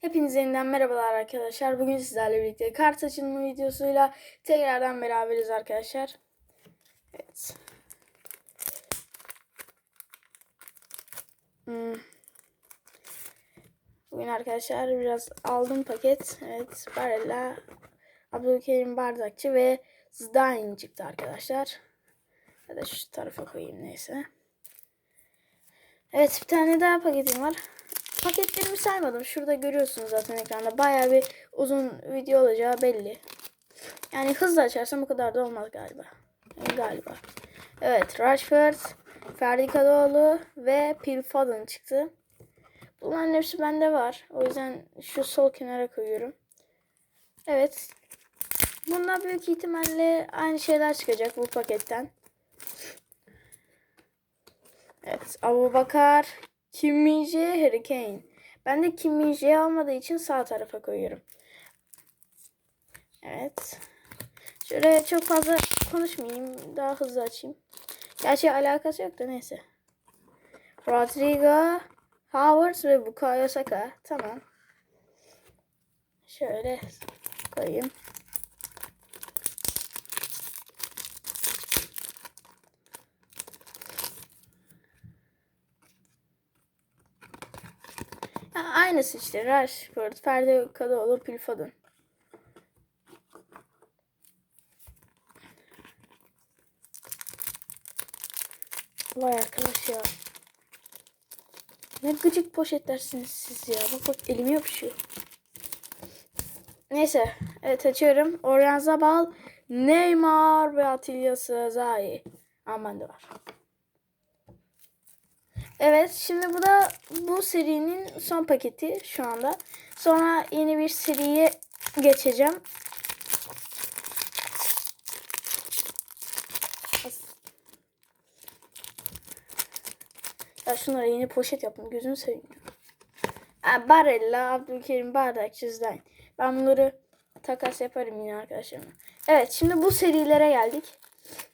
Hepinize yeniden merhabalar arkadaşlar. Bugün sizlerle birlikte kart açılımı videosuyla tekrardan beraberiz arkadaşlar. Evet. Hmm. Bugün arkadaşlar biraz aldım paket. Evet. Barella, Abdülkerim Bardakçı ve Zdain çıktı arkadaşlar. Ya da şu tarafa koyayım neyse. Evet bir tane daha paketim var. Paketlerimi saymadım. Şurada görüyorsunuz zaten ekranda. Baya bir uzun video olacağı belli. Yani hızlı açarsam bu kadar da olmaz galiba. Yani galiba. Evet Rashford, Ferdi Kadıoğlu ve Phil Foden çıktı. Bunların hepsi bende var. O yüzden şu sol kenara koyuyorum. Evet. Bunlar büyük ihtimalle aynı şeyler çıkacak bu paketten. Evet. Abu Bakar, Kim Min-jae, Harry Kane. Ben de Kim Min-jae almadığı için sağ tarafa koyuyorum. Evet. Şöyle çok fazla konuşmayayım. Daha hızlı açayım. Gerçi alakası yok da neyse. Rodrigo, Howard ve Bukayo Saka. Tamam. Şöyle koyayım. Ya aynısı işte. Rashford, Ferdi Kadıoğlu, Phil Foden. Vay arkadaş ya. Ne gıcık poşetlersiniz siz ya. Bak bak elime yapışıyor. Neyse. Evet açıyorum. Orhan Zabal, Neymar ve Atilla Sezai. Aman da var. Evet şimdi bu da bu serinin son paketi şu anda. Sonra yeni bir seriye geçeceğim. Ya şunlara yeni poşet yaptım gözünü seveyim. Ha, Barella, Abdülkerim Bardakçı Zdain. Ben bunları takas yaparım yine arkadaşlarımla. Evet şimdi bu serilere geldik.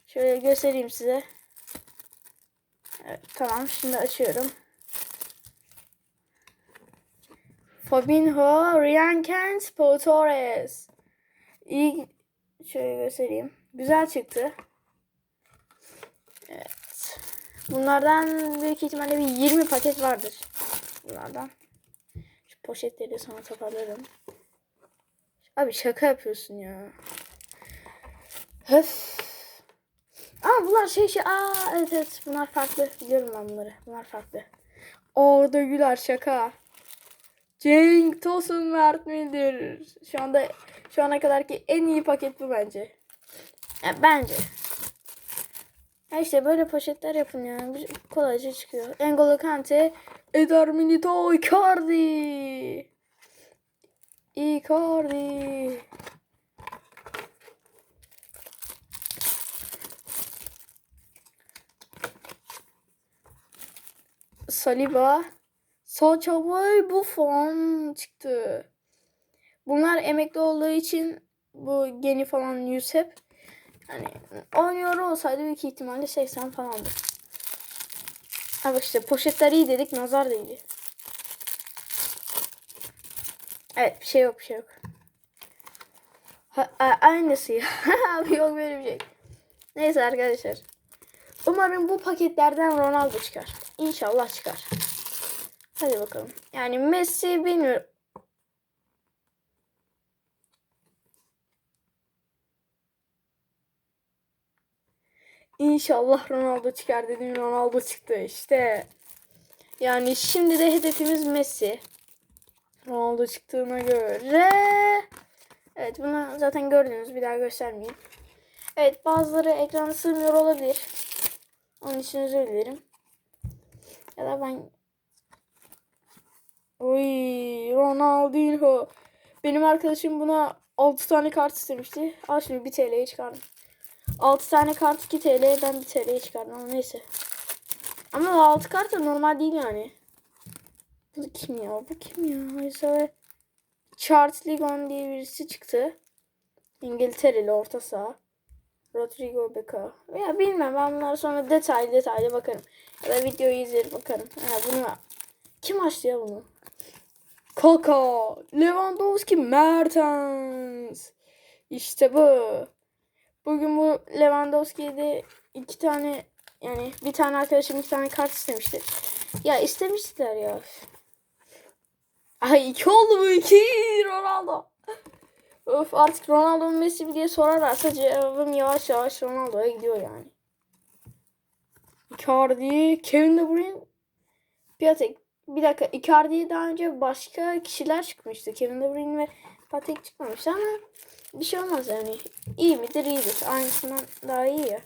Şöyle göstereyim size. Evet, tamam şimdi açıyorum. Fabinho, Ryan Kent, Paul Torres. İyi şöyle göstereyim. Güzel çıktı. Evet. Bunlardan büyük ihtimalle bir 20 paket vardır. Bunlardan. Şu poşetleri sana toparlarım. Abi şaka yapıyorsun ya. Höf. Aa bunlar şey şey. Aa evet evet bunlar farklı. Biliyorum ben bunları. Bunlar farklı. Orada Güler şaka. Cenk Tosun Mert Müldür. Şu anda şu ana kadarki en iyi paket bu bence. Ya, bence. Ya işte böyle poşetler yapın ya. Bir- Kolayca çıkıyor. N'Golo Kante, Eder Milito, Icardi. Icardi. Saliba, Sacha Boy, Buffon çıktı. Bunlar emekli olduğu için bu Geni falan yüz hep. Yani oynuyor olsaydı büyük ihtimalle 80 falandı. Abi işte poşetler iyi dedik nazar değdi. Evet bir şey yok bir şey yok. Ha, aynısı ya. Yok böyle bir şey. Neyse arkadaşlar. Umarım bu paketlerden Ronaldo çıkar. İnşallah çıkar. Hadi bakalım. Yani Messi bilmiyorum. İnşallah Ronaldo çıkar dedim. Ronaldo çıktı işte. Yani şimdi de hedefimiz Messi. Ronaldo çıktığına göre. Evet bunu zaten gördünüz. Bir daha göstermeyeyim. Evet bazıları ekrana sığmıyor olabilir. Onun için özür dilerim. Ya da ben... Oy Ronaldinho. Benim arkadaşım buna 6 tane kart istemişti. Al şimdi 1 TL'ye çıkardım. 6 tane kart 2 TL ben 1 TL'ye çıkardım ama neyse. Ama o 6 kart da normal değil yani. Bu kim ya? Bu kim ya? Hayır Charles Ligon diye birisi çıktı. İngiltereli orta saha. Rodrigo Beca. Ya bilmem ben bunlara sonra detaylı detaylı bakarım. Ya da videoyu izlerim bakarım. Ha, bunu kim açtı ya bunu? Kaka, Lewandowski, Mertens. İşte bu. Bugün bu Lewandowski'de iki tane yani bir tane arkadaşım iki tane kart istemişti. Ya istemişler ya. Ay iki oldu bu iki Ronaldo. Öf artık Ronaldo mu Messi mi diye sorarlarsa cevabım yavaş yavaş Ronaldo'ya gidiyor yani. Icardi, Kevin De Bruyne, Piatek. Bir dakika Icardi'ye daha önce başka kişiler çıkmıştı. Kevin De Bruyne ve Piatek çıkmamıştı ama bir şey olmaz yani. İyi midir iyidir. Aynısından daha iyi ya.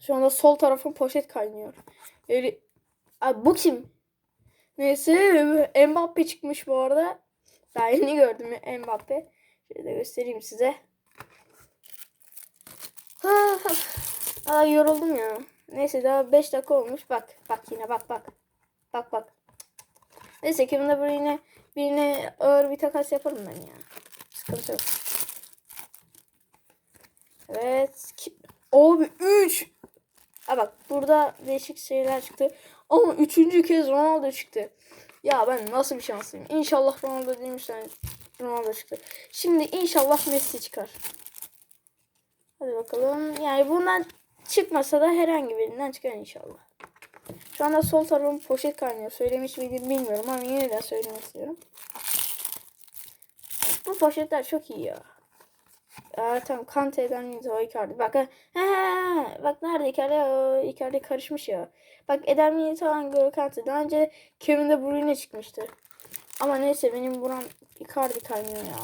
Şu anda sol tarafın poşet kaynıyor. Abi bu kim? Neyse Mbappe çıkmış bu arada. Daha yeni gördüm Mbappe. Şöyle göstereyim size. Aa, yoruldum ya. Neyse daha 5 dakika olmuş. Bak bak yine bak bak. Bak bak. Neyse Kevin De Bruyne birine ağır bir takas yaparım ben ya. Sıkıntı yok. Evet. Abi 3. Ha bak burada değişik şeyler çıktı. Ama üçüncü kez Ronaldo çıktı. Ya ben nasıl bir şanslıyım. İnşallah Ronaldo demişler. Ronaldo çıktı. Şimdi inşallah Messi çıkar. Hadi bakalım. Yani bundan çıkmasa da herhangi birinden çıkar inşallah. Şu anda sol tarafım poşet kaynıyor. Söylemiş miydim bilmiyorum ama yine de söylemek istiyorum. Bu poşetler çok iyi ya. Aa, tamam Kante'den Nito Icardi. Bak he, bak nerede Icardi? O, Icardi karışmış ya. Bak Eder Milito Angolo Kante. Daha önce Kevin De Bruyne çıkmıştı. Ama neyse benim buram Icardi kaynıyor ya.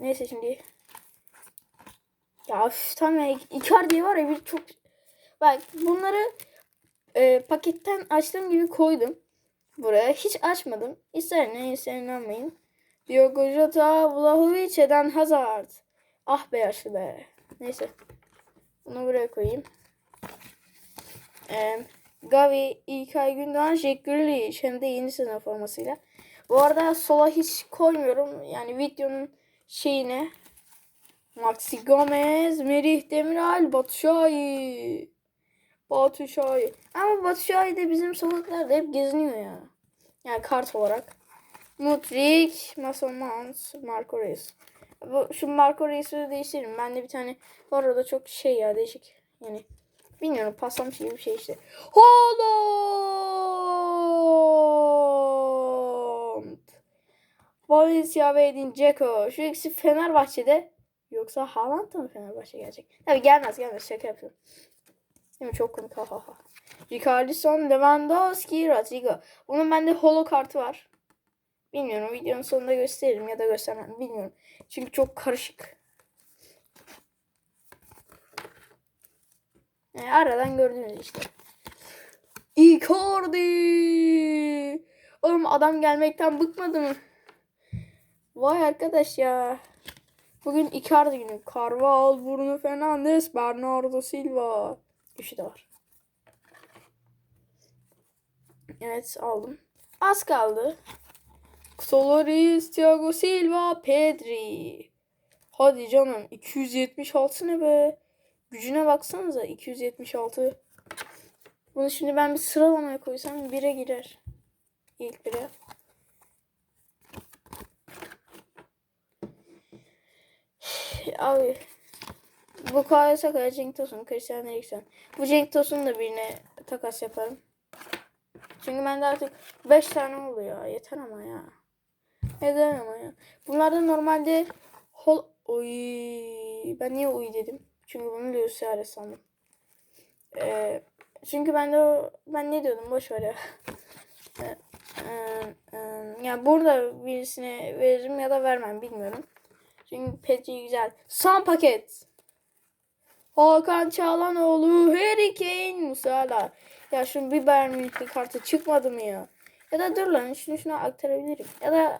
Neyse şimdi. Ya üf, tamam ya Icardi var ya bir çok. Bak bunları e, paketten açtığım gibi koydum. Buraya hiç açmadım. İster ne ister inanmayın. Diogo Jota, Vlahovic, Eden Hazard. Ah be yaşlı be. Neyse. Bunu buraya koyayım. Ee, Gavi, İlkay Gündoğan, Jack Grealish hem de yeni sezon formasıyla. Bu arada sola hiç koymuyorum. Yani videonun şeyine. Maxi Gomez, Merih Demiral, Batu Şahin. Batu Şahin. Ama Batu Şahin de bizim sokaklarda hep geziniyor ya. Yani kart olarak. Mudrik, Mason Mount, Marco Reus. Bu, şu Marco Reus'u değiştiririm. Bende bir tane var o da çok şey ya değişik. Yani bilmiyorum paslamış gibi bir şey işte. Haaland! Valencia ve Edin Dzeko. Şu ikisi Fenerbahçe'de. Yoksa Haaland mı Fenerbahçe gelecek? Tabii gelmez gelmez şaka yapıyorum. Değil mi? Çok komik ha ha ha. Richarlison, Lewandowski, Rodrigo. Bunun bende holo kartı var. Bilmiyorum videonun sonunda gösteririm ya da göstermem bilmiyorum. Çünkü çok karışık. Yani aradan gördüğünüz işte. Icardi. Oğlum adam gelmekten bıkmadı mı? Vay arkadaş ya. Bugün Icardi günü. Carval, Bruno Fernandes, Bernardo Silva. Üçü de var. Evet aldım. Az kaldı. Solaris, Thiago Silva, Pedri. Hadi canım 276 ne be? Gücüne baksanıza 276. Bunu şimdi ben bir sıralamaya koysam 1'e girer. İlk 1'e. Abi bu Kaya Sakaya, Cenk Tosun, Christian Eriksen. Bu Cenk Tosun da birine takas yaparım. Çünkü bende artık 5 tane oluyor. Yeter ama ya. Neden ama ya. Bunlarda normalde hol... Oy, ben niye uy dedim? Çünkü bunu Luis Suarez sandım. Ee, çünkü ben de o, ben ne diyordum boş ver ya. Ee, e, e, yani burada birisine veririm ya da vermem bilmiyorum. Çünkü Petri güzel. Son paket. Hakan Çağlanoğlu, Harry Kane, Musala. Ya şu bir Bayern kartı çıkmadı mı ya? Ya da dur lan şunu şuna aktarabilirim. Ya da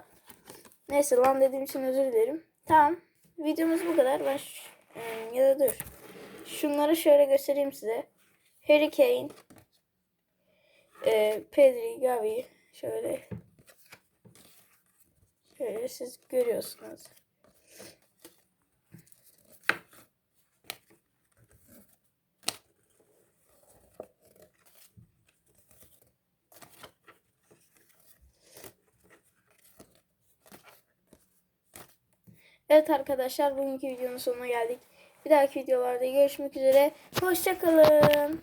neyse lan dediğim için özür dilerim. Tamam. Videomuz bu kadar. Ben e, ya da dur. Şunları şöyle göstereyim size. Harry Kane, e, Pedri, Gavi şöyle şöyle siz görüyorsunuz. Evet arkadaşlar bugünkü videonun sonuna geldik. Bir dahaki videolarda görüşmek üzere. Hoşçakalın.